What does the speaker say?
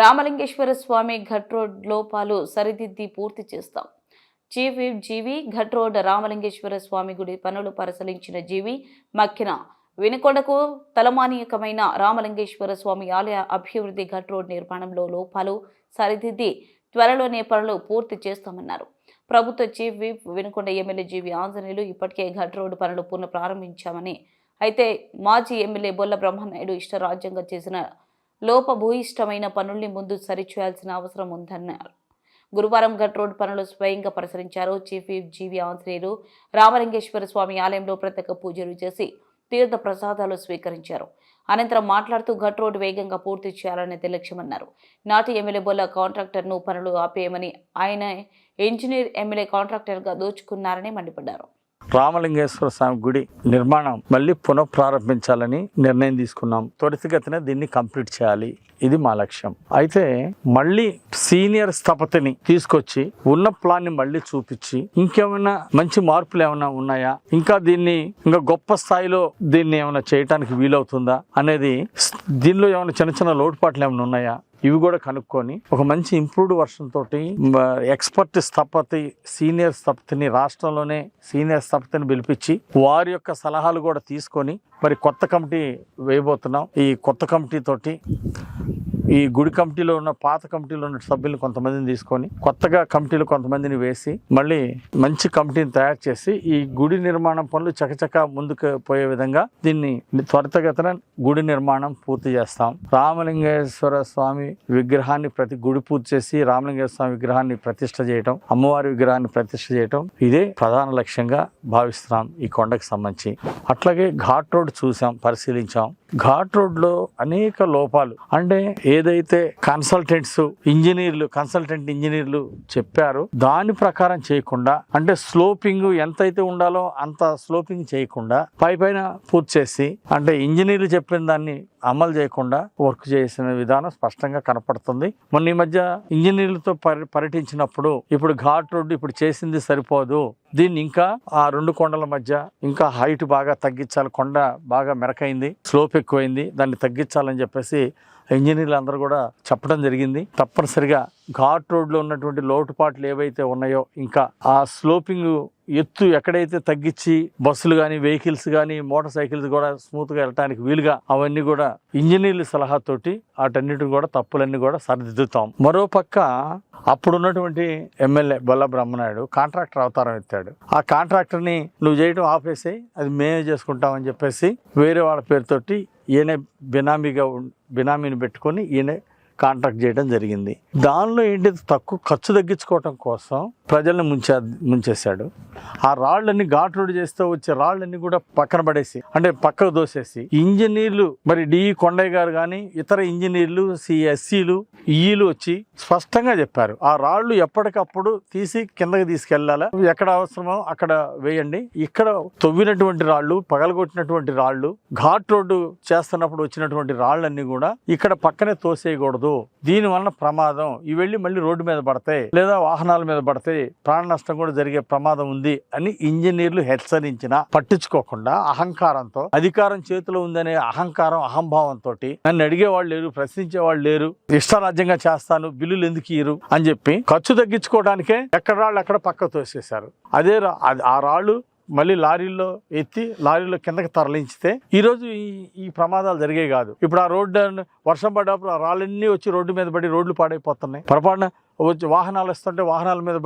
రామలింగేశ్వర స్వామి ఘట్ road లోపాలు సరిదిద్ది పూర్తి చేస్తాం. చీఫ్ జీవి ఘట్ రోడ్ రామలింగేశ్వర స్వామి గుడి పనులు పరిశీలించిన జీవి మక్కిన వినుకొండకు తలమానియకమైన రామలింగేశ్వర స్వామి ఆలయ అభివృద్ధి ఘట్ రోడ్ నిర్మాణంలో లోపాలు సరిదిద్ది త్వరలోనే పనులు పూర్తి చేస్తామన్నారు. ప్రభుత్వ chief whip Vinukonda MLA GV Anjaneyulu ఇప్పటికే ఘట్ రోడ్డు పనులు పునః ప్రారంభించామని అయితే మాజీ ఎమ్మెల్యే బొల్ల బ్రహ్మనాయుడు ఇష్ట రాజ్యంగా చేసిన లోపభూయిష్టమైన పనుల్ని ముందు సరిచేయాల్సిన అవసరం ఉందన్నారు. గురువారం ఘట్ రోడ్ పనులు స్వయంగా పరిశీలించారు. చీఫ్ విప్ జీవి ఆంజనేయులు రామలింగేశ్వర స్వామి ఆలయంలో ప్రత్యేక పూజలు చేసి తీర్థ ప్రసాదాలు స్వీకరించారు. అనంతరం మాట్లాడుతూ ఘట్ రోడ్ వేగంగా పూర్తి చేయాలనేది లక్ష్యమన్నారు నాటి ఎమ్మెల్యే బొల్ల కాంట్రాక్టర్ను పనులు ఆపేయమని ఆయన ఇంజనీర్ ఎమ్మెల్యే కాంట్రాక్టర్గా దోచుకున్నారని మండిపడ్డారు. రామలింగేశ్వర స్వామి గుడి నిర్మాణం మళ్ళీ పునఃప్రారంభించాలని నిర్ణయం తీసుకున్నాం. త్వరితగతిన దీన్ని కంప్లీట్ చేయాలి. ఇది మా లక్ష్యం. అయితే మళ్ళీ సీనియర్ స్థపతిని తీసుకొచ్చి ఉన్న ప్లాన్ని మళ్ళీ చూపించి ఇంకేమైనా మంచి మార్పులు ఏమైనా ఉన్నాయా? ఇంకా దీన్ని ఇంకా గొప్ప స్థాయిలో దీన్ని ఏమైనా చేయటానికి వీలవుతుందా? అనేది దీనిలో ఏమైనా చిన్న చిన్న లోటుపాట్లు ఏమైనా ఉన్నాయా? ఇవి కూడా కనుక్కొని ఒక మంచి ఇంప్రూవ్డ్ వర్షన్ తోటి ఎక్స్పర్ట్ స్థపతి సీనియర్ స్థపతిని రాష్ట్రంలోనే సీనియర్ స్థపతిని పిలిపించి వారి యొక్క సలహాలు కూడా తీసుకొని మరి కొత్త కమిటీ వేయబోతున్నాం. ఈ కొత్త కమిటీ తోటి ఈ గుడి కమిటీలో ఉన్న పాత కమిటీలో ఉన్న సభ్యులు కొంతమందిని తీసుకొని కొత్తగా కమిటీలు కొంతమందిని వేసి మళ్ళీ మంచి కమిటీని తయారు చేసి ఈ గుడి నిర్మాణం పనులు చకచక ముందుకు పోయే విధంగా దీన్ని త్వరితగతన గుడి నిర్మాణం పూర్తి చేస్తాం. రామలింగేశ్వర స్వామి విగ్రహాన్ని ప్రతి గుడి పూర్తి చేసి రామలింగేశ్వర స్వామి విగ్రహాన్ని ప్రతిష్ట చేయటం అమ్మవారి విగ్రహాన్ని ప్రతిష్ట చేయటం ఇదే ప్రధాన లక్ష్యంగా భావిస్తున్నాం ఈ కొండకు సంబంధించి. అట్లాగే ఘాట్ రోడ్ చూసాం పరిశీలించాం. ఘాట్ రోడ్లో అనేక లోపాలు. అంటే ఏదైతే కన్సల్టెంట్స్ ఇంజనీర్లు కన్సల్టెంట్ ఇంజనీర్లు చెప్పారో దాని ప్రకారం చేయకుండా అంటే స్లోపింగ్ ఎంతైతే ఉండాలో అంత స్లోపింగ్ చేయకుండా పై పైన పూర్తి చేసి అంటే ఇంజనీర్లు చెప్పిన దాన్ని అమలు చేయకుండా వర్క్ చేసిన విధానం స్పష్టంగా కనపడుతుంది. మొన్న ఈ మధ్య ఇంజనీర్లతో పర్యటించినప్పుడు ఇప్పుడు ఘాట్ రోడ్డు ఇప్పుడు చేసింది సరిపోదు. దీన్ని ఇంకా ఆ రెండు కొండల మధ్య ఇంకా హైట్ బాగా తగ్గించాలి కొండ బాగా మెరకైంది స్లోప్ ఎక్కువైంది దాన్ని తగ్గించాలని చెప్పేసి ఇంజనీర్లు అందరూ కూడా చెప్పడం జరిగింది. తప్పనిసరిగా ఘాట్ రోడ్లో ఉన్నటువంటి లోటుపాట్లు ఏవైతే ఉన్నాయో ఇంకా ఆ స్లోపింగ్ ఎత్తు ఎక్కడైతే తగ్గించి బస్సులు కానీ వెహికల్స్ కానీ మోటార్ సైకిల్స్ కూడా స్మూత్గా వెళ్ళటానికి వీలుగా అవన్నీ కూడా ఇంజనీర్ల సలహాతోటి వాటన్నిటిని కూడా తప్పులన్నీ కూడా సరిదిద్దుతాం. మరో పక్క అప్పుడున్నటువంటి ఎమ్మెల్యే బొల్ల బ్రహ్మనాయుడు కాంట్రాక్టర్ అవతారం ఎత్తాడు. ఆ కాంట్రాక్టర్ని నువ్వు చేయడం ఆపేసి అది మేమే చేసుకుంటామని చెప్పేసి వేరే వాళ్ళ పేరుతోటి ఈయనే బినామీగా బినామీని పెట్టుకొని ఈయనే కాంట్రాక్ట్ చేయడం జరిగింది. దానిలో ఏంటి తక్కువ ఖర్చు తగ్గించుకోవటం కోసం ప్రజల్ని ముంచే ముంచేశాడు. ఆ రాళ్ళని ఘాట్ రోడ్ చేస్తే వచ్చే రాళ్ళని కూడా పక్కన పడేసి అంటే పక్కకు దోసేసి ఇంజనీర్లు మరి డి కొండయ్య గారు కానీ ఇతర ఇంజనీర్లు సిఎస్సీలు ఈలు వచ్చి స్పష్టంగా చెప్పారు. ఆ రాళ్ళు ఎప్పటికప్పుడు తీసి కిందకి తీసుకెళ్ళాలా ఎక్కడ అవసరమో అక్కడ వేయండి. ఇక్కడ తవ్వినటువంటి రాళ్ళు పగలగొట్టినటువంటి రాళ్ళు ఘాట్ రోడ్డు చేస్తున్నప్పుడు వచ్చినటువంటి రాళ్ళన్నీ కూడా ఇక్కడ పక్కనే తోసేయకూడదు. దీని వలన ప్రమాదం. ఇవి వెళ్ళి మళ్ళీ రోడ్డు మీద పడతాయి. లేదా వాహనాల మీద పడతాయి. ప్రాణ నష్టం కూడా జరిగే ప్రమాదం ఉంది అని ఇంజనీర్లు హెచ్చరించిన పట్టించుకోకుండా అహంకారంతో అధికారం చేతిలో ఉందనే అహంకారం అహంభావంతో నన్ను అడిగే వాళ్ళు లేరు ప్రశ్నించే వాళ్ళు లేరు. ఇష్టారాజ్యంగా చేస్తాను బిల్లులు ఎందుకు ఇయ్యరు అని చెప్పి ఖర్చు తగ్గించుకోవడానికే ఎక్కడ రాళ్ళు అక్కడ పక్క తోసేశారు. అదే రా- అది- ఆ రాళ్ళు మళ్ళీ లారీల్లో ఎత్తి లారీలో కిందకి తరలించితే ఈ రోజు ఈ ఈ ప్రమాదాలు జరిగే కాదు. ఇప్పుడు ఆ రోడ్డు వర్షం పడ్డప్పుడు ఆ రాళ్ళన్నీ వచ్చి రోడ్డు మీద పడి రోడ్లు పాడైపోతున్నాయి. పొరపాటున వచ్చి వాహనాలు వస్తుంటే వాహనాల మీద